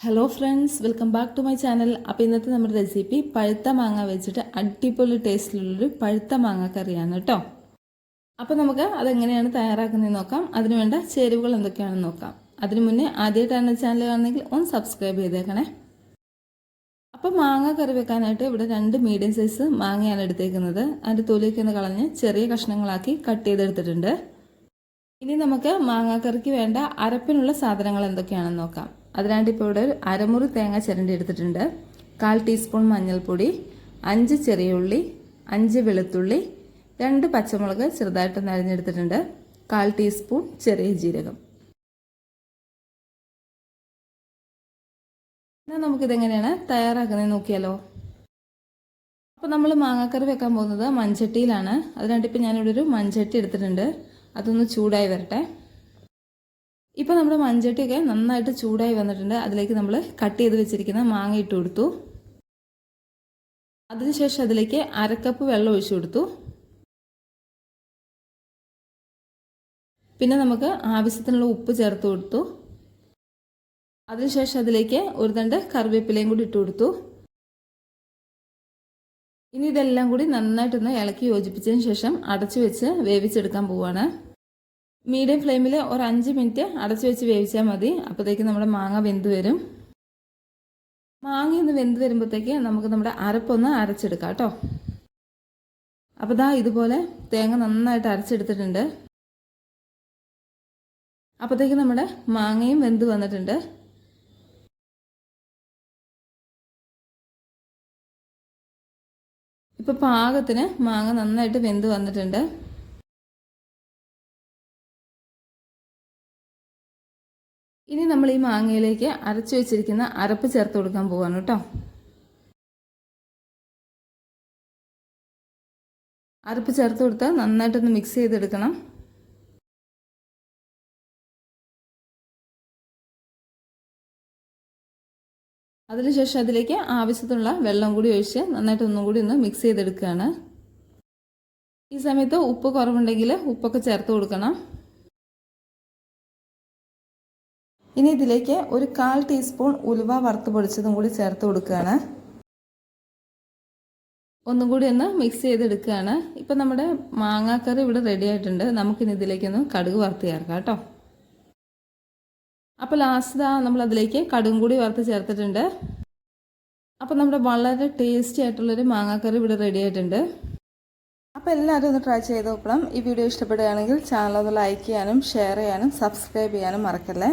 Hello friends welcome back to my channel അപ്പോൾ ഇന്നത്തെ നമ്മുടെ റെസിപ്പി പഴുത്ത മാങ്ങ വെച്ചിട്ട് അടിപൊളി ടേസ്റ്റിലുള്ളൊരു പഴുത്ത മാങ്ങ കറിയാണ് കേട്ടോ അപ്പോൾ നമുക്ക് അതെങ്ങനെയാണ് തയ്യാറാക്കുന്നതെന്ന് നോക്കാം. അതിനുവേണ്ട ചേരുവകൾ എന്തൊക്കെയാണെന്ന് നോക്കാം. അതിനു മുന്നേ ആദ്യമായിട്ടാണ് ചാനൽ കാണുന്നെങ്കിൽ ഒന്ന് സബ്സ്ക്രൈബ് ചെയ്തേക്കണേ. അപ്പോൾ മാങ്ങ കറി വെക്കാനായിട്ട് ഇവിടെ രണ്ട് മീഡിയം സൈസ് മാങ്ങയാണ് എടുത്തേക്കുന്നത്. അതിന്റെ തൊലിയൊക്കെ ഒന്ന് കളഞ്ഞ് ചെറിയ കഷ്ണങ്ങളാക്കി കട്ട് ചെയ്തെടുത്തിട്ടുണ്ട്. ഇനി നമുക്ക് മാങ്ങാക്കറിക്ക് വേണ്ട അരപ്പിനുള്ള സാധനങ്ങൾ എന്തൊക്കെയാണെന്ന് നോക്കാം. അതിനായിട്ട് ഇപ്പോൾ ഇവിടെ അരമുറി തേങ്ങ ചിരണ്ടി എടുത്തിട്ടുണ്ട്. കാൽ ടീസ്പൂൺ മഞ്ഞൾപ്പൊടി അഞ്ച് ചെറിയ ഉള്ളി അഞ്ച് വെളുത്തുള്ളി രണ്ട് പച്ചമുളക് ചെറുതായിട്ട് നരഞ്ഞെടുത്തിട്ടുണ്ട്. കാൽ ടീസ്പൂൺ ചെറിയ ജീരകം. എന്നാൽ നമുക്കിതെങ്ങനെയാണ് തയ്യാറാക്കുന്നത് നോക്കിയാലോ? അപ്പോൾ നമ്മൾ മാങ്ങാക്കറി വെക്കാൻ പോകുന്നത് മൺചട്ടിയിലാണ്. അതിനായിട്ട് ഇപ്പോൾ ഞാനിവിടെ ഒരു മൺചട്ടി എടുത്തിട്ടുണ്ട്. അതൊന്ന് ചൂടായി വരട്ടെ. ഇപ്പോൾ നമ്മുടെ മൺചട്ടിയൊക്കെ നന്നായിട്ട് ചൂടായി വന്നിട്ടുണ്ട്. അതിലേക്ക് നമ്മൾ കട്ട് ചെയ്ത് വെച്ചിരിക്കുന്ന മാങ്ങ ഇട്ട് കൊടുത്തു. അതിനുശേഷം അതിലേക്ക് അരക്കപ്പ് വെള്ളം ഒഴിച്ചു കൊടുത്തു. പിന്നെ നമുക്ക് ആവശ്യത്തിനുള്ള ഉപ്പ് ചേർത്ത് കൊടുത്തു. അതിനുശേഷം അതിലേക്ക് ഒരു തണ്ട് കറിവേപ്പിലയും കൂടി ഇട്ട് കൊടുത്തു. ഇനി ഇതെല്ലാം കൂടി നന്നായിട്ടൊന്ന് ഇളക്കി യോജിപ്പിച്ചതിന് ശേഷം അടച്ചു വെച്ച് വേവിച്ചെടുക്കാൻ പോവാണ്. മീഡിയം ഫ്ലെയിമിൽ ഒരു അഞ്ച് മിനിറ്റ് അടച്ചു വെച്ച് വേവിച്ചാൽ മതി. അപ്പോഴത്തേക്ക് നമ്മുടെ മാങ്ങ വെന്ത് വരും. മാങ്ങ ഒന്ന് വെന്ത് വരുമ്പോഴത്തേക്ക് നമുക്ക് നമ്മുടെ അരപ്പൊന്ന് അരച്ചെടുക്കാം കേട്ടോ. അപ്പോൾ ദാ ഇതുപോലെ തേങ്ങ നന്നായിട്ട് അരച്ചെടുത്തിട്ടുണ്ട്. അപ്പോഴത്തേക്ക് നമ്മുടെ മാങ്ങയും വെന്ത് വന്നിട്ടുണ്ട്. ഇപ്പോൾ പാകത്തിന് മാങ്ങ നന്നായിട്ട് വെന്ത് വന്നിട്ടുണ്ട്. ഇനി നമ്മൾ ഈ മാങ്ങയിലേക്ക് അരച്ചു വെച്ചിരിക്കുന്ന അരപ്പ് ചേർത്ത് കൊടുക്കാൻ പോവാണ് കേട്ടോ. അരപ്പ് ചേർത്ത് കൊടുത്ത് നന്നായിട്ടൊന്ന് മിക്സ് ചെയ്തെടുക്കണം. അതിനുശേഷം അതിലേക്ക് ആവശ്യത്തിനുള്ള വെള്ളം കൂടി ഒഴിച്ച് നന്നായിട്ട് ഒന്നും കൂടി ഒന്ന് മിക്സ് ചെയ്തെടുക്കുകയാണ്. ഈ സമയത്ത് ഉപ്പ് കുറവുണ്ടെങ്കിൽ ഉപ്പൊക്കെ ചേർത്ത് കൊടുക്കണം. ഇനി ഇതിലേക്ക് ഒരു കാൽ ടീസ്പൂൺ ഉലുവ വറുത്ത് പൊടിച്ചതും കൂടി ചേർത്ത് കൊടുക്കുകയാണ്. ഒന്നും കൂടി ഒന്ന് മിക്സ് ചെയ്തെടുക്കുകയാണ്. ഇപ്പം നമ്മുടെ മാങ്ങാക്കറി ഇവിടെ റെഡി ആയിട്ടുണ്ട്. നമുക്കിനി ഇതിലേക്കൊന്ന് കടുക് വറുത്ത് ചേർക്കാം കേട്ടോ. അപ്പോൾ ലാസ്റ്റ് നമ്മൾ അതിലേക്ക് കടുകും കൂടി വറുത്ത് ചേർത്തിട്ടുണ്ട്. അപ്പോൾ നമ്മുടെ വളരെ ടേസ്റ്റി ആയിട്ടുള്ളൊരു മാങ്ങാക്കറി ഇവിടെ റെഡി ആയിട്ടുണ്ട്. അപ്പോൾ എല്ലാവരും ഒന്ന് ട്രൈ ചെയ്ത് നോക്കണം. ഈ വീഡിയോ ഇഷ്ടപ്പെടുകയാണെങ്കിൽ ചാനൽ ഒന്ന് ലൈക്ക് ചെയ്യാനും ഷെയർ ചെയ്യാനും സബ്സ്ക്രൈബ് ചെയ്യാനും മറക്കല്ലേ?